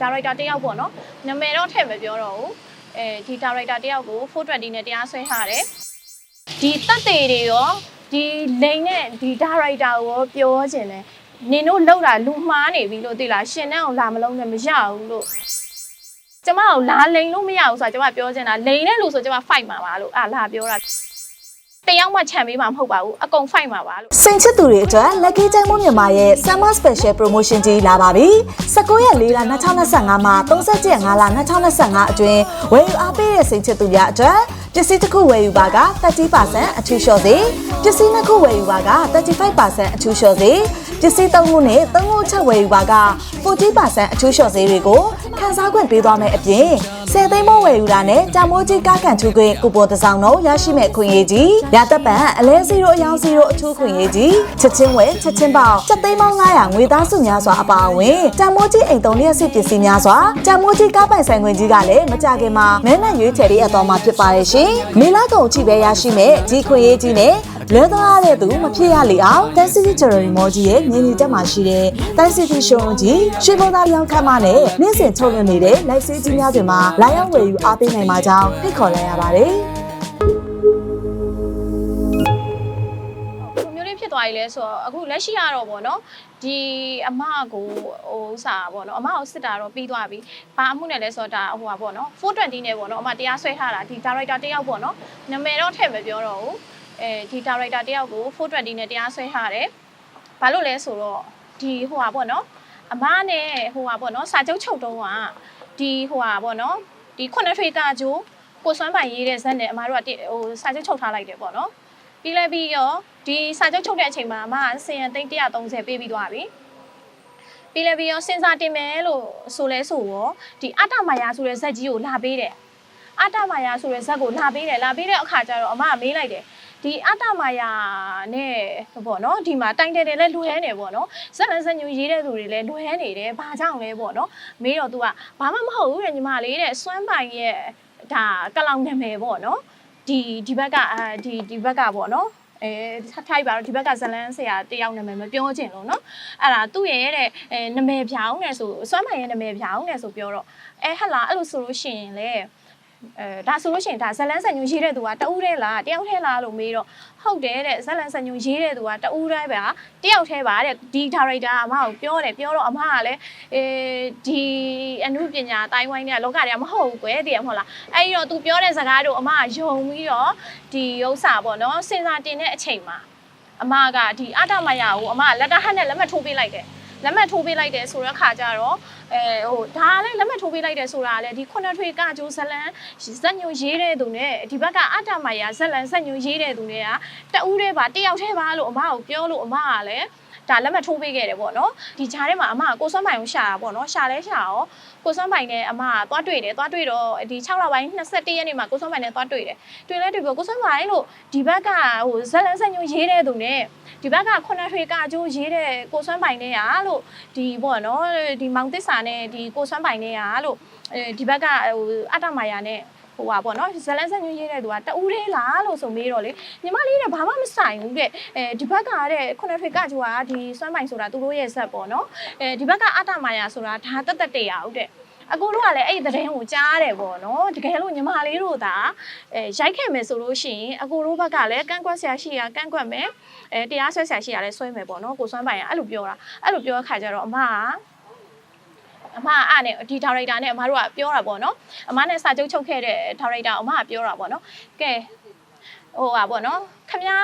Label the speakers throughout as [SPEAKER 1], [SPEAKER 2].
[SPEAKER 1] ဒါရိုက်တာတယောက်ပေါ့နော်နာမည်တော့ထည့်မပြောတော့ဘူးအဲဒီဒါရိုက်တာတယောက်ကို420နဲ့တရားစွဲထားတယ်ဒီတက်သေးတွေရောဒီလိန်နဲ့ဒီဒါရိုက်တာကိုရောပြောချင်တယ်နင်တို့လောက်တာလူမှားနေပြီလို့သိလားရှင်နဲ့အောင်လာမလုံးနဲ့မရဘူးလို့ကျမကိုလာလိန်လို့မရဘူးဆိုတာကျမပြောချင်တာလိန်နဲ့လို့ဆိုကျမ fight မှာပါလို့အာလာပြောတာ တယောက်မှခြံပေးမှာမဟုတ်ပါဘူးအကုန် fight မှာပါလို့
[SPEAKER 2] စိန်ချစ်သူတွေအတွက် Lucky ကျိုင်းမမြန်မာရဲ့ Summer Special Promotion ကြီးလာပါပြီ။19ရက်4လ2025မှာ30ရက်5လ2025အတွင်းဝယ်ယူအားပေးတဲ့စိန်ချစ်သူများအတွက်ပစ္စည်းတစ်ခုဝယ်ယူပါက30%အထူးလျှော့စေပစ္စည်းနှစ်ခုဝယ်ယူပါက35%အထူးလျှော့စေပစ္စည်းသုံးခုနဲ့သုံးခုချက်ဝယ်ယူပါက40%အထူးလျှော့စေတွေကို ခန်းစားခွင့်ပေးသွားမယ်အပြင်10သိန်းမိုးဝယ်ယူတာနဲ့တာမိုးကြီးကားကန်ထူခွင့်ကူပွန်တစ်စောင်းတော့ရရှိမဲ့ခွင့်ရေးကြီးရသက်ပံအလဲ0အယောင်0အထူးခွင့်ရေးကြီးချက်ချင်းဝယ်ချက်ချင်းပေါက်ချက်သိန်းပေါင်း900ငွေသားစုများစွာအပါအဝင်တာမိုးကြီးအိမ်သုံးလျက်စစ်ပစ္စည်းများစွာတာမိုးကြီးကားပိုင်ဆိုင်ခွင့်ကြီးကလည်းမကြခင်မှာမဲနဲ့ရွေးချယ်ရေးအတော်မှာဖြစ်ပါတယ်ရှင်မေလာကုံအချိပဲရရှိမဲ့ဒီခွင့်ရေးကြီးနဲ့ လဲသွားတဲ့သူမဖြစ်ရလေအောင်တန်စီတီဂျယ်ရီမော်ကြီးရဲ့မြင်းကြီးတက်မှာရှိတဲ့တန်စီတီရှုံးကြီးရွှေဘုံသားရောင်းခမ်းမနဲ့နေ့စဉ်ထုတ်လွှင့်နေတဲ့ live စီးကြီးများတွေမှာလာရောက်ဝယ်ယူအားပေးနိုင်မှာကြောင်းဖိတ်ခေါ်လိုက်ရပါတယ်
[SPEAKER 1] ဘယ်မျိုးလေးဖြစ်သွားပြီလဲဆိုတော့အခုလက်ရှိရတော့ဗောနော်ဒီအမကိုဟိုဥစားဗောနော်အမကိုစစ်တာတော့ပြီးသွားပြီဘာအမှုနဲ့လဲဆိုတော့ဒါဟိုပါဗောနော်420နဲ့ဗောနော်အမတရားဆွဲထားတာဒီဒါရိုက်တာတယောက်ဗောနော်နာမည်တော့ထည့်မပြောတော့ဘူး အဲဒီဒါရိုက်တာတယောက်ကို420နဲ့တရားဆွဲထားတယ်ဘာလို့လဲဆိုတော့ဒီဟိုပါဗောနော်အမနဲ့ဟိုပါဗောနော်စာချုပ်ချုပ်တုံးကဒီဟိုပါဗောနော်ဒီခုနှစ်ထွေကကြိုးကိုစွမ်းပိုင်ရေးတဲ့ဇက်နဲ့အမတို့ကဟိုစာချုပ်ချုပ်ထားလိုက်တယ်ဗောနော်ပြီးလဲပြီးရောဒီစာချုပ်ချုပ်တဲ့အချိန်မှာအမကစင်ရသိန်း130ပေးပြီးသွားပြီပြီးလဲပြီးရောစင်စာတင်မယ်လို့ဆိုလဲဆိုရောဒီအတ္တမာယာဆိုတဲ့ဇက်ကြီးကိုလာပေးတယ်အတ္တမာယာဆိုတဲ့ဇက်ကိုလာပေးတယ်လာပေးတဲ့အခါကျတော့အမကမေးလိုက်တယ် ဒီအတ္တမာယာနဲ့ပေါ့နော်ဒီမှာတိုင်တယ်တယ်လဲလွယ်နေပေါ့နော်ဇက်လန်ဇက်ညူရေးတဲ့သူတွေလဲလွယ်နေတယ်ဘာကြောင့်လဲပေါ့နော်မေးတော့ तू ကဘာမှမဟုတ်ဘူးတဲ့ညီမလေးတဲ့စွမ်းပိုင်ရဲ့ဒါကလောင်နာမည်ပေါ့နော်ဒီဒီဘက်ကအဲဒီဒီဘက်ကပေါ့နော်အဲထိုက်ပါတော့ဒီဘက်ကဇလန်းဆရာတယောက်နာမည်မပြောချင်လို့နော်အဲ့ဒါသူ့ရဲ့တဲ့အဲနာမည်ပြောင်းနေဆိုစွမ်းပိုင်ရဲ့နာမည်ပြောင်းနေဆိုပြောတော့အဲဟလာအဲ့လိုဆိုလို့ရှိရင်လေ အဲဒါဆိုလို့ရှိရင်ဒါဇလန်းဆန်ညွန်ရေးတဲ့သူကတအူးတဲ့လားတယောက်တည်းလားလို့မေးတော့ဟုတ်တယ်တဲ့ဇလန်းဆန်ညွန်ရေးတဲ့သူကတအူးတိုင်းပါတယောက်တည်းပါတဲ့ဒီဒါရိုက်တာအမကိုပြောတယ်ပြောတော့အမကလည်းအေဒီအမှုပညာတိုင်းဝိုင်းတွေကလောကတွေကမဟုတ်ဘူးကွယ်တည်းမဟုတ်လားအဲ့တော့ तू ပြောတဲ့စကားတို့အမကယုံပြီးတော့ဒီဥစ္စာပေါ့နော်စဉ်းစားတင်တဲ့အချိန်မှာအမကဒီအတမရကိုအမကလက်တဟတ်နဲ့လက်မထိုးပေးလိုက်တယ် လက်မှတ်ထိုးပေးလိုက်တယ်ဆိုတော့ခါကြတော့အဲဟိုဒါလည်းလက်မှတ်ထိုးပေးလိုက်တယ်ဆိုတာကလည်းဒီခုနှစ်ထွေကကြိုးဇလန်ဇက်ညိုရေးတဲ့သူနဲ့ဒီဘက်ကအတ္တမယဇက်လန်ဇက်ညိုရေးတဲ့သူနဲ့ကတဦးတည်းပါတယောက်တည်းပါလို့အမကိုပြောလို့အမကလည်း ဒါလက်မှတ်ထိုးပေးခဲ့တယ်ပေါ့နော်ဒီဂျားထဲမှာအမကကိုစွမ်းပိုင်ကိုရှာတာပေါ့နော်ရှာလဲရှာရောကိုစွမ်းပိုင်နဲ့အမကသွားတွေ့တယ်သွားတွေ့တော့ဒီ6လပိုင်း21ရက်နေ့မှာကိုစွမ်းပိုင်နဲ့သွားတွေ့တယ်တွေ့လဲတွေ့ပြီးကိုစွမ်းပိုင်လို့ဒီဘက်ကဟိုဇက်လန်ဇက်ညိုရေးတဲ့သူနဲ့ဒီဘက်ကခုနှစ်ထွေကကြိုးရေးတဲ့ကိုစွမ်းပိုင်နဲ့ရလို့ဒီပေါ့နော်ဒီမောင်သစ္စာနဲ့ဒီကိုစွမ်းပိုင်နဲ့ရလို့အဲဒီဘက်ကဟိုအတ္တမာယာနဲ့ ဟိုပါပေါ့နော်ဇလန်ဆက်ညွှန်းရေးတဲ့သူကတဦးလေးလားလို့ဆိုမေးတော့လေညီမလေးတဲ့ဘာမှမဆိုင်ဘူးတဲ့အဲဒီဘက်ကတဲ့ခုနှစ်ထွေကကြိုးကဒီစွမ်းပိုင်ဆိုတာသူတို့ရဲ့ဇက်ပေါ့နော်အဲဒီဘက်ကအတ္တမာယာဆိုတာဒါတက်တက်တရအောင်တဲ့အကိုတို့ကလည်းအဲ့ဒီသတင်းကိုကြားရတယ်ပေါ့နော်တကယ်လို့ညီမလေးတို့သာအဲရိုက်ခဲ့မယ်ဆိုလို့ရှိရင်အကိုတို့ဘက်ကလည်းကန့်ကွက်ဆရာရှိရကန့်ကွက်မယ်အဲတရားဆွဲဆရာရှိရလည်းဆွဲမယ်ပေါ့နော်ကိုစွမ်းပိုင်ကအဲ့လိုပြောတာအဲ့လိုပြောတဲ့ခါကျတော့အမက အမအားနဲ့ဒီဒါရိုက်တာနဲ့အမတို့ကပြောတာပေါ့နော်အမနဲ့စာချုပ်ချုပ်ခဲ့တဲ့ဒါရိုက်တာအမကပြောတာပေါ့နော်ကဲဟိုပါပေါ့နော်ခမ ्या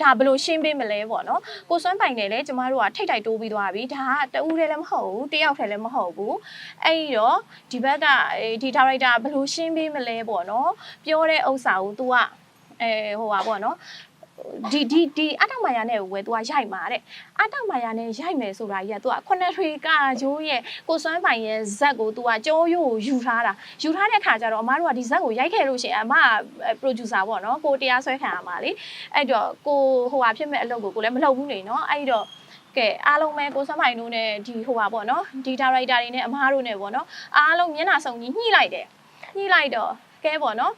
[SPEAKER 1] ဒါဘယ်လိုရှင်းပေးမလဲပေါ့နော်ကိုစွမ်းပိုင်တယ်လေကျမတို့ကထိတ်တိုက်တိုးပြီးသွားပြီဒါကတဦးတည်းလည်းမဟုတ်ဘူးတယောက်တည်းလည်းမဟုတ်ဘူးအဲ့ဒီတော့ဒီဘက်ကဒီဒါရိုက်တာဘယ်လိုရှင်းပေးမလဲပေါ့နော်ပြောတဲ့ဥစ္စာကို तू ကအဲဟိုပါပေါ့နော် ဒီဒီဒီအတောက်မာယာနဲ့ဝယ်သူကရိုက်မှာတဲ့အတောက်မာယာနဲ့ရိုက်မယ်ဆိုတာကြီးကသူကခုနှစ်ထွေကရိုးရဲ့ကိုစွမ်းပိုင်ရဲ့ဇက်ကိုသူကကြိုးရိုးယူထားတာယူထားတဲ့ခါကျတော့အမတို့ကဒီဇက်ကိုရိုက်ခဲ့လို့ရှင်အမက producer ပေါ့နော်ကိုတရားဆွဲခံရမှာလေအဲ့တော့ကိုဟိုဟာဖြစ်မဲ့အလုပ်ကိုကိုလည်းမလုပ်ဘူးနေနော်အဲ့တော့ကဲအားလုံးပဲကိုစမိုင်တို့နဲ့ဒီဟိုပါပေါ့နော်ဒီဒါရိုက်တာတွေနဲ့အမားတို့နဲ့ပေါ့နော်အားလုံးမျက်နှာစုံကြီးညှိလိုက်တယ်ညှိလိုက်တော့ကဲပေါ့နော်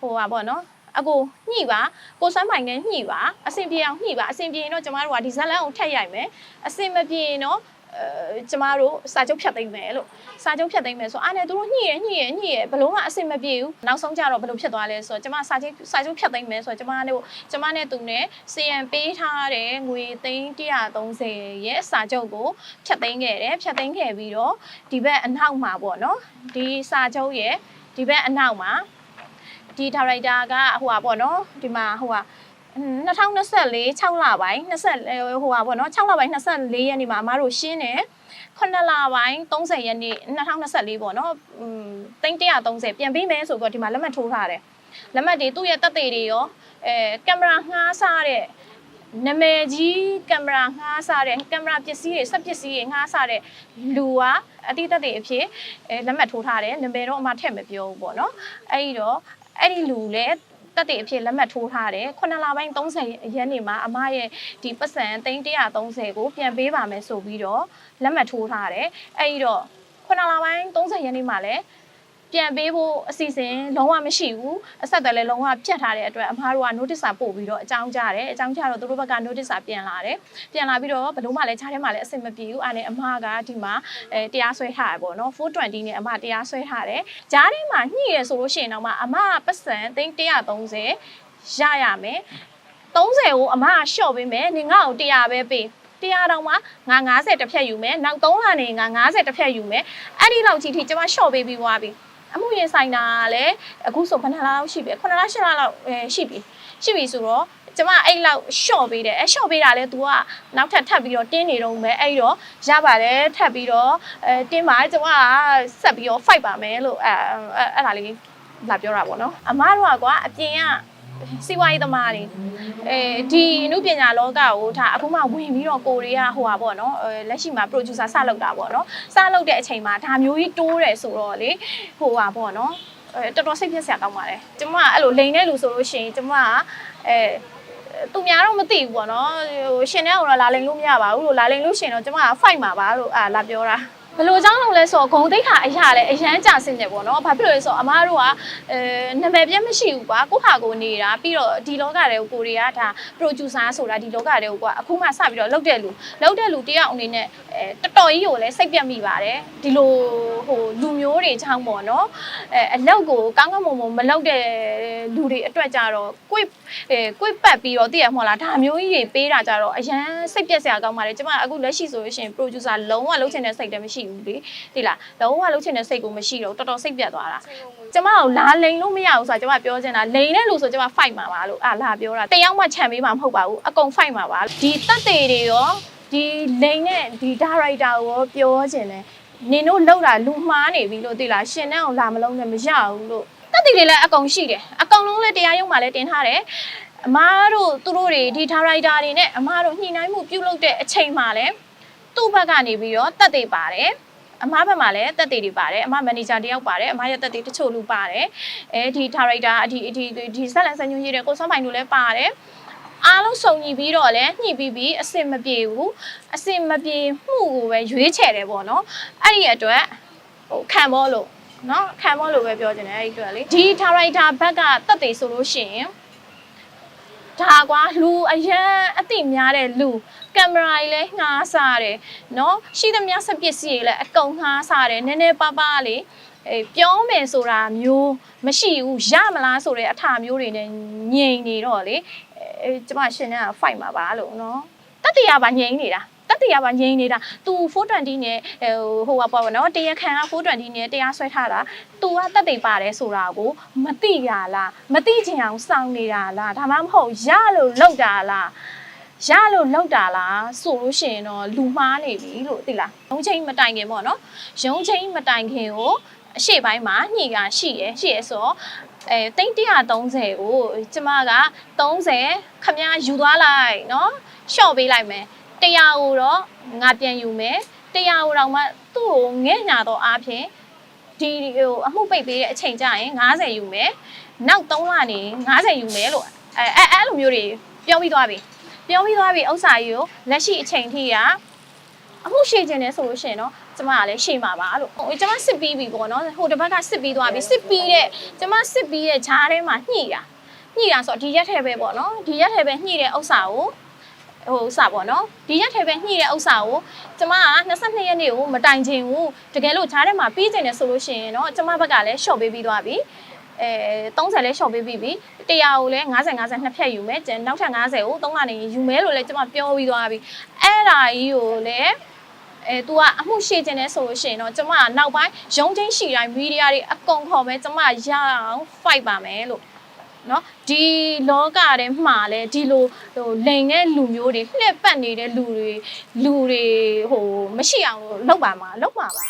[SPEAKER 1] ဟိုပါပေါ့နော် အကိုညှိပါကိုစမ်းပိုင်နဲ့ညှိပါအဆင်ပြေအောင်ညှိပါအဆင်ပြေရင်တော့ကျမတို့ကဒီဇက်လန်ကိုထက်ရိုက်မယ်အဆင်မပြေရင်တော့အဲကျမတို့စာချုပ်ဖြတ်သိမ်းမယ်လို့စာချုပ်ဖြတ်သိမ်းမယ်ဆိုအားနဲ့သူတို့ညှိရညှိရညှိရဘလို့မှအဆင်မပြေဘူးနောက်ဆုံးကြတော့ဘလို့ဖြစ်သွားလဲဆိုတော့ကျမစာချုပ်စာချုပ်ဖြတ်သိမ်းမယ်ဆိုတော့ကျမတို့ကျမနဲ့သူနဲ့ CM ပေးထားတဲ့ငွေသိန်း130ရဲ့စာချုပ်ကိုဖြတ်သိမ်းခဲ့တယ်ဖြတ်သိမ်းခဲ့ပြီးတော့ဒီဘက်အနောက်မှာပေါ့နော်ဒီစာချုပ်ရဲ့ဒီဘက်အနောက်မှာ ဒီဒါရိုက်တာကဟိုပါပေါ့နော်ဒီမှာဟိုပါ2024 6လပိုင်း20ဟိုပါပေါ့နော်6လပိုင်း24ရက်နေ့မှာအမားတို့ရှင်းတယ်9လပိုင်း30ရက်နေ့2024ပေါ့နော်อืม330ပြန်ပြီးမယ်ဆိုတော့ဒီမှာလက်မှတ်ထိုးထားတယ်လက်မှတ်တွေသူ့ရဲ့တက်သေးတွေရောအဲကင်မရာငှားစားတဲ့နာမည်ကြီးကင်မရာငှားစားတဲ့ကင်မရာပစ္စည်းတွေစက်ပစ္စည်းတွေငှားစားတဲ့လူကအတိတ်တက်တွေအဖြစ်အဲလက်မှတ်ထိုးထားတယ်နာမည်တော့အမထည့်မပြောဘူးပေါ့နော်အဲ့ဒီတော့ အဲ့ဒီလူလည်းတက်တဲ့အဖြစ်လက်မှတ်ထိုးထားတယ်9လပိုင်း30ရက်နေ့မှာအမရဲ့ဒီပတ်စံ330ကိုပြန်ပေးပါမယ်ဆိုပြီးတော့လက်မှတ်ထိုးထားတယ်အဲ့ဒီတော့9လပိုင်း30ရက်နေ့မှာလည်း ပြန်ပေးဖို့အစီအစဉ်လုံးဝမရှိဘူးအဆက်အသွယ်လည်းလုံးဝပြတ်ထားတဲ့အတွက်အမားတို့က notice စာပို့ပြီးတော့အကြောင်းကြားတယ်အကြောင်းကြားတော့သူတို့ဘက်က notice စာပြန်လာတယ်ပြန်လာပြီးတော့ဘယ်လို့မှလည်းခြားထဲမှာလည်းအဆင်မပြေဘူးအဲ့ဒါနဲ့အမားကဒီမှာအဲတရားစွဲထားတယ်ပေါ့နော်420နဲ့အမတရားစွဲထားတယ်ဂျားထဲမှာညှိရဆိုလို့ရှိရင်တော့မှအမကပတ်စံ330ရရမယ်30ကိုအမကရှော့ပေးမယ်နေငါ့ကို100ပဲပေးတရားတောင်မှငါ90တစ်ဖြတ်ယူမယ်နောက်3လနေငါ90တစ်ဖြတ်ယူမယ်အဲ့ဒီလောက်ကြီးထိကျွန်မရှော့ပေးပြီးသွားပြီ အမှုရင်ဆိုင်တာကလည်းအခုဆိုခဏလောက်ရှိပြီခဏလောက်ရှစ်လလောက်အဲရှိပြီရှိပြီဆိုတော့ကျမအဲ့လောက်ရှော့ပေးတယ်အဲရှော့ပေးတာလဲ तू ကနောက်ထပ်ထပ်ပြီးတော့တင်းနေတော့မယ်အဲ့တော့ရပါတယ်ထပ်ပြီးတော့အဲတင်းပါကျမကဆက်ပြီးတော့ fight ပါမယ်လို့အဲအဲ့ဒါလေးလာပြောတာပေါ့နော်အမားတို့ကကွာအပြင်က စီဝါရေးသမားတွေအဲဒီအမှုပညာလောကကိုဒါအခုမှဝင်ပြီးတော့ကိုရီးယားဟိုပါပေါ့နော်အဲလက်ရှိမှာ producer စလုပ်တာပေါ့နော်စလုပ်တဲ့အချိန်မှာဒါမျိုးကြီးတိုးတယ်ဆိုတော့လေဟိုပါပေါ့နော်အဲတော်တော်စိတ်ပြက်စရာကောင်းပါတယ်ကျမကအဲ့လိုလိန်တဲ့လူဆိုလို့ရှိရင်ကျမကအဲသူများတော့မသိဘူးပေါ့နော်ဟိုရှင်တဲ့အောင်တော့လာလိန်လို့မရပါဘူးလို့လာလိန်လို့ရှင်တော့ကျမက fight မှာပါလို့အာလာပြောတာ ဘယ်လိုကြောင့်လို့လဲဆိုတော့ဂုံတိတ်ခါအရာလဲအရန်ကြဆင်းနေပေါ့နော်ဘာဖြစ်လို့လဲဆိုတော့အမားတို့ကအဲနာမည်ပြတ်မရှိဘူးကွာကိုဟာကိုနေတာပြီးတော့ဒီလောကတွေကိုကိုရီးယားဒါ producer ဆိုတာဒီလောကတွေကိုကွာအခုမှစပြီးတော့လောက်တဲ့လူလောက်တဲ့လူတယောက်အနေနဲ့အဲတော်တော်ကြီးကိုလည်းစိတ်ပြတ်မိပါတယ်ဒီလိုဟိုလူမျိုးတွေချောင်းပေါ့နော်အဲအလောက်ကိုကောင်းကောင်းမွန်မွန်မလောက်တဲ့လူတွေအတွက်ကြတော့ကိုယ်အဲကိုယ်ပတ်ပြီးတော့တည်ရမဟုတ်လားဒါမျိုးကြီးတွေပေးတာကြတော့အရန်စိတ်ပြတ်စရာကောင်းပါတယ်ကျမအခုလက်ရှိဆိုလို့ရှိရင် producer လုံးဝလုံးချင်တဲ့စိတ်တည်းမရှိဘူးလေဒီလားလုံးဝလုံးချင်တဲ့စိတ်ကိုမရှိတော့တော်တော်စိတ်ပြတ်သွားတာကျမကိုလာလိန်လို့မရဘူးဆိုတာကျမပြောချင်တာလိန်တဲ့လူဆိုကျမ fight မှာပါလို့အာလာပြောတာတယောက်မှခြံပေးမှာမဟုတ်ပါဘူးအကုန် fight မှာပါဒီတက်သေးတွေရောဒီလိန်နဲ့ဒီ director ကိုရောပြောချင်တယ်နင်တို့လောက်တာလူမှားနေပြီလို့သိလားရှင်နဲ့အောင်လာမလုံးနဲ့မရဘူးလို့တက်သေးတွေလည်းအကုန်ရှိတယ်အကုန်လုံးလည်းတရားရုံးမှာလည်းတင်ထားတယ်အမားတို့သူတို့တွေဒီ director တွေနဲ့အမားတို့ညှိနှိုင်းမှုပြုလုပ်တဲ့အချိန်မှာလည်း သူ့ဘက်ကနေပြီးတော့တက်သေးပါတယ်အမားဘက်မှာလည်းတက်သေးတွေပါတယ်အမမန်နေဂျာတယောက်ပါတယ်အမရဲ့တက်သေးတချို့လူပါတယ်အဲဒီဒါရိုက်တာဒီဒီဒီဆက်လန်ဆန်ညွှန်ရေးတဲ့ကိုစောမိုင်တို့လည်းပါတယ်အားလုံးစုံညီပြီးတော့လည်းညှိပြီးပြီးအစင်မပြေဘူးအစင်မပြေမှုကိုပဲရွေးချယ်တယ်ပေါ့နော်အဲ့ဒီအတွက်ဟိုခံဘောလို့နော်ခံဘောလို့ပဲပြောချင်တယ်အဲ့ဒီအတွက်လေဒီဒါရိုက်တာဘက်ကတက်သေးဆိုလို့ရှိရင် ဒါကွာလူအရန်အသိများတဲ့လူကင်မရာကြီးလည်းငှားစားတယ်နော်ရှိသမျှစပစ္စည်းတွေလည်းအကုန်ငှားစားတယ်နည်းနည်းပါးပါးလေးအဲပြောမယ်ဆိုတာမျိုးမရှိဘူးရမလားဆိုတဲ့အထာမျိုးတွေနဲ့ငြိမ်နေတော့လေအဲကျမရှင်ကဖိုက်မှာပါလို့နော်တတိယပါငြိမ်နေတာ တတိယပါငြိမ်နေတာ तू 420နဲ့ဟိုဟိုပါပေါ့နော်တရားခံက420နဲ့တရားဆွဲထားတာ तू ကတက်တိတ်ပါတယ်ဆိုတာကိုမသိရလားမသိချင်အောင်စောင့်နေတာလားဒါမှမဟုတ်ရလို့လောက်တာလားရလို့လောက်တာလားဆိုလို့ရှိရင်တော့လူမှားနေပြီလို့သိလားရုံးချင်းမတိုင်ခင်ပေါ့နော်ရုံးချင်းမတိုင်ခင်ကိုအရှိပိုင်းမှာညှိကရှိရရှိရဆိုတော့အဲတိတ်130ကိုကျမက30ခမယူသွားလိုက်နော်ရှော့ပေးလိုက်မယ် 100ကိုတော့ငါပြန်ယူမယ်100ကိုတော့မှသူ့ကိုငဲ့ညာတော့အားဖြင့်ဒီဟိုအမှုပိတ်ပေးတဲ့အချိန်ကျရင်90ယူမယ်နောက်3လနေ90ယူမယ်လို့အဲအဲအဲ့လိုမျိုးတွေပြောပြီးသွားပြီပြောပြီးသွားပြီဥစ္စာကြီးကိုလက်ရှိအချိန်ထိကအမှုရှိခြင်းနဲ့ဆိုလို့ရှိရင်တော့ကျမကလည်းရှိမှာပါလို့ဟိုကျမစစ်ပြီးပြီပေါ့နော်ဟိုတစ်ဘက်ကစစ်ပြီးသွားပြီစစ်ပြီးတဲ့ကျမစစ်ပြီးတဲ့ဂျားထဲမှာညှိတာညှိတာဆိုတော့ဒီရက်ထဲပဲပေါ့နော်ဒီရက်ထဲပဲညှိတဲ့ဥစ္စာကို ဟဟိုဥစ္စာပေါ့နော်ဒီရက်ထဲပဲညှိတဲ့ဥစ္စာကိုကျမက22ရက်နေ့ကိုမတိုင်ချင်ဘူးတကယ်လို့ဈားထဲမှာပြီးကျင်တယ်ဆိုလို့ရှိရင်တော့ကျမဘက်ကလည်း short ပေးပြီးသွားပြီအဲ30လဲ short ပေးပြီးပြီ100ကိုလည်း50 50နှစ်ဖြတ်ယူမယ်ကျန်နောက်ထပ်50ကို3ကနေယူမယ်လို့လည်းကျမပြောပြီးသွားပြီအဲ့ဒါကြီးကိုလည်းအဲ तू ကအမှုရှိကျင်တယ်ဆိုလို့ရှိရင်တော့ကျမကနောက်ပိုင်းရုံးချင်းရှိတိုင်းမီဒီယာတွေအကုန်ခေါ်မယ်ကျမရအောင် fight ပါမယ်လို့ နော်ဒီလောကထဲမှာလဲဒီလိုဟိုလိန်တဲ့လူမျိုးတွေလှည့်ပတ်နေတဲ့လူတွေလူတွေဟိုမရှိအောင်လို့လုပ်ပါမှာလုပ်ပါပါ